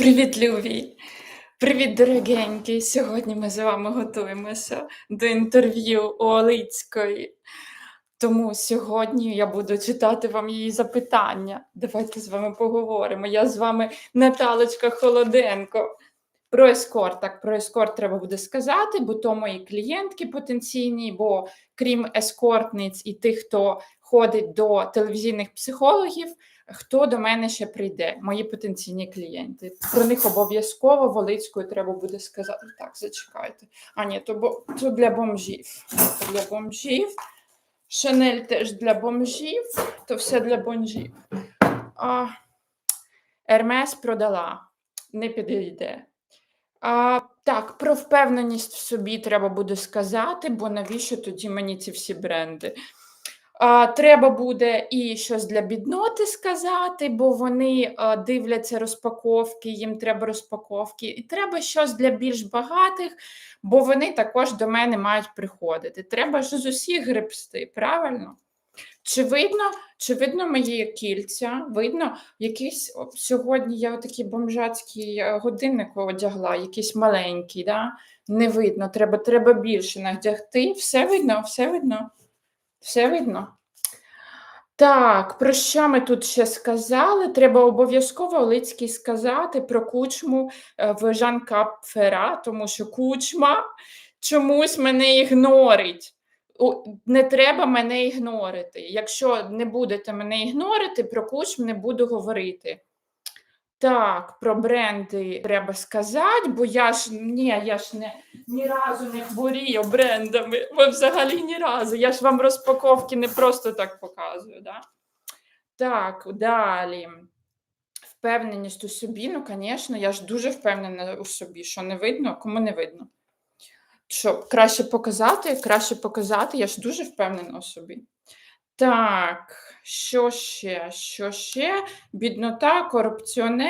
Привіт, любі! Привіт, дорогенькі! Сьогодні ми з вами готуємося до інтерв'ю у Олицької. Тому сьогодні я буду читати вам її запитання. Давайте з вами поговоримо. Я з вами Наталочка Холоденко. Про ескорт. Так, про ескорт треба буде сказати, бо то мої клієнтки потенційні, бо крім ескортниць і тих, хто ходить до телевізійних психологів, хто до мене ще прийде? Мої потенційні клієнти. Про них обов'язково Волицькою треба буде сказати. Так, зачекайте. А ні, то, бо, то для бомжів. То для бомжів. Шанель теж для бомжів, то все для бомжів. А, Ермес продала, не підійде. А, так, про впевненість в собі треба буде сказати, бо навіщо тоді мені ці всі бренди? Треба буде і щось для бідноти сказати, бо вони дивляться розпаковки, їм треба розпаковки. І треба щось для більш багатих, бо вони також до мене мають приходити. Треба ж з усіх гребсти, правильно? Чи видно, чи видно мої кільця? Видно, якийсь сьогодні я такий бомжацький е, годинник одягла, якийсь маленький, да? не видно, треба, треба більше надягти. Все видно, все видно, все видно. Так, про що ми тут ще сказали? Треба обов'язково Олицький сказати про кучму е, в Жан Кап Фера, тому що кучма чомусь мене ігнорить. Не треба мене ігнорити. Якщо не будете мене ігнорити, про кучм не буду говорити. Так, про бренди треба сказати, бо я ж ні, я ж не ні разу не хворію брендами. Ви взагалі ні разу. Я ж вам розпаковки не просто так показую. Да? Так, далі. Впевненість у собі, ну, звісно, я ж дуже впевнена у собі, що не видно, кому не видно. Що краще показати, краще показати, я ж дуже впевнена у собі. Так, що ще? Що ще? Біднота, корупціонер.